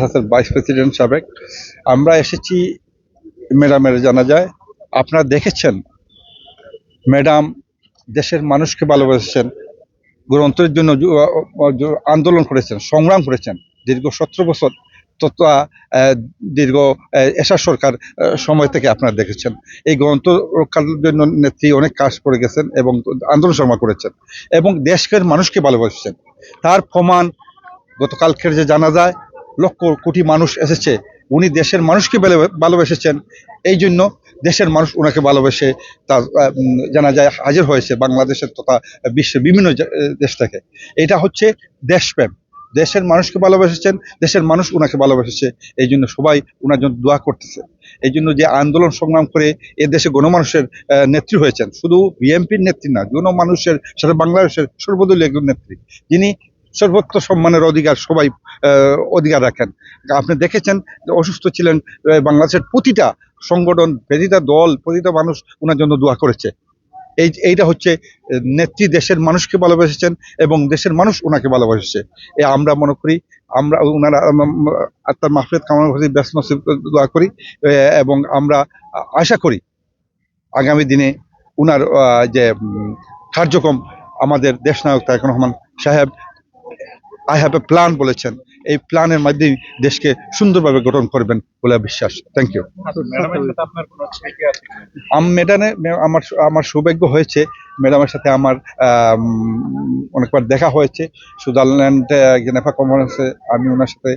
আসাসের vice president সাবেক। আমরা এসেছি ম্যাডামের জানা যায়। আপনারা দেখেছেন ম্যাডাম দেশের মানুষকে ভালোবেসেছেন গ্রন্থের জন্য আন্দোলন করেছেন, সংগ্রাম করেছেন। দীর্ঘ সতেরো বছর তথা দীর্ঘ এশার সরকার সময় থেকে আপনারা দেখেছেন। এই গ্রন্থ জন্য নেত্রী অনেক কাজ করে গেছেন এবং আন্দোলন সংগ্রাম করেছেন এবং দেশের মানুষকে ভালোবাসছেন। তার প্রমাণ গতকালকের যে জানা যায় লক্ষ কোটি মানুষ এসেছে। উনি দেশের মানুষকে ভালোবেসেছেন। এই জন্য দেশের মানুষ ওনাকে ভালোবেসে তার জানা যায়, হাজির হয়েছে বাংলাদেশের তথা বিশ্বের বিভিন্ন দেশ থেকে। এটা হচ্ছে দেশপ্রেম। দেশের মানুষকে ভালোবেসেছেন, দেশের মানুষ ওনাকে ভালোবেসেছে। এই জন্য সবাই ওনার জন্য দোয়া করতেছে। এই জন্য যে আন্দোলন সংগ্রাম করে এ দেশে গণমানুষের নেত্রী হয়েছেন, শুধু বিএনপির নেত্রী না গণমানুষের সাথে বাংলাদেশের সর্বদলীয় একজন নেত্রী। যিনি সর্বোচ্চ সম্মানের অধিকার সবাই অধিকার রাখেন। আপনি দেখেছেন যে অসুস্থ ছিলেন বাংলাদেশের প্রতিটা সংগঠন প্রতিটা দল প্রতিটা মানুষ ওনার জন্য দোয়া করেছে। এই এইটা হচ্ছে নেত্রী দেশের মানুষকে ভালোবেসেছেন এবং দেশের মানুষ ওনাকে ভালোবাসেছে। এ আমরা মনে করি আমরা ওনারা আত্মার মাহফিয়ত কামনা করি ব্যস্ত দোয়া করি এবং আমরা আশা করি আগামী দিনে আহ, যে কার্যক্রম আমাদের দেশনায়ক তারেক রহমান সাহেব আই হ্যাভ এ প্ল্যান বলেছেন। এই প্ল্যানের মাধ্যমে দেশকে সুন্দরভাবে গঠন করবেন বলে বিশ্বাস। থ্যাংক ইউ কিনা? আম ম্যাডামে আমার আমার সৌভাগ্য হয়েছে। ম্যাডামের সাথে আমার আম, অনেকবার দেখা হয়েছে। সুদারল্যান্ড গেনেফা কনফারেন্সে আমি ওনার সাথে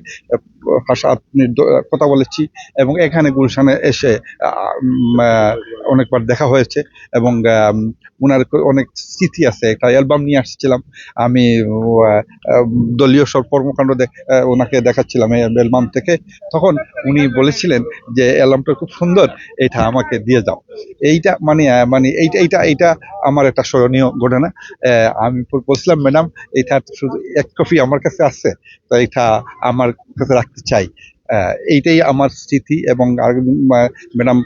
আপনি কথা বলেছি। এবং এখানে গুলশানে এসে অনেকবার দেখা হয়েছে। এবং ওনার অনেক স্মৃতি আছে, একটা অ্যালবাম নিয়ে আসছিলাম। আমি দলীয় সব কর্মকাণ্ড ওনাকে দেখাচ্ছিলাম এই অ্যালবাম থেকে। তখন উনি বলেছিলেন যে, অ্যালবামটা খুব সুন্দর, এটা আমাকে দিয়ে যাও। এইটা মানে মানে এইটা এইটা এইটা আমার একটা স্মরণীয় ঘটনা। আমি বলছিলাম, ম্যাডাম এইটা শুধু এক কপি আমার কাছে আছে, তো এটা আমার কাছে রাখতে চাই। এইটাই আমার স্মৃতি এবং ম্যাডাম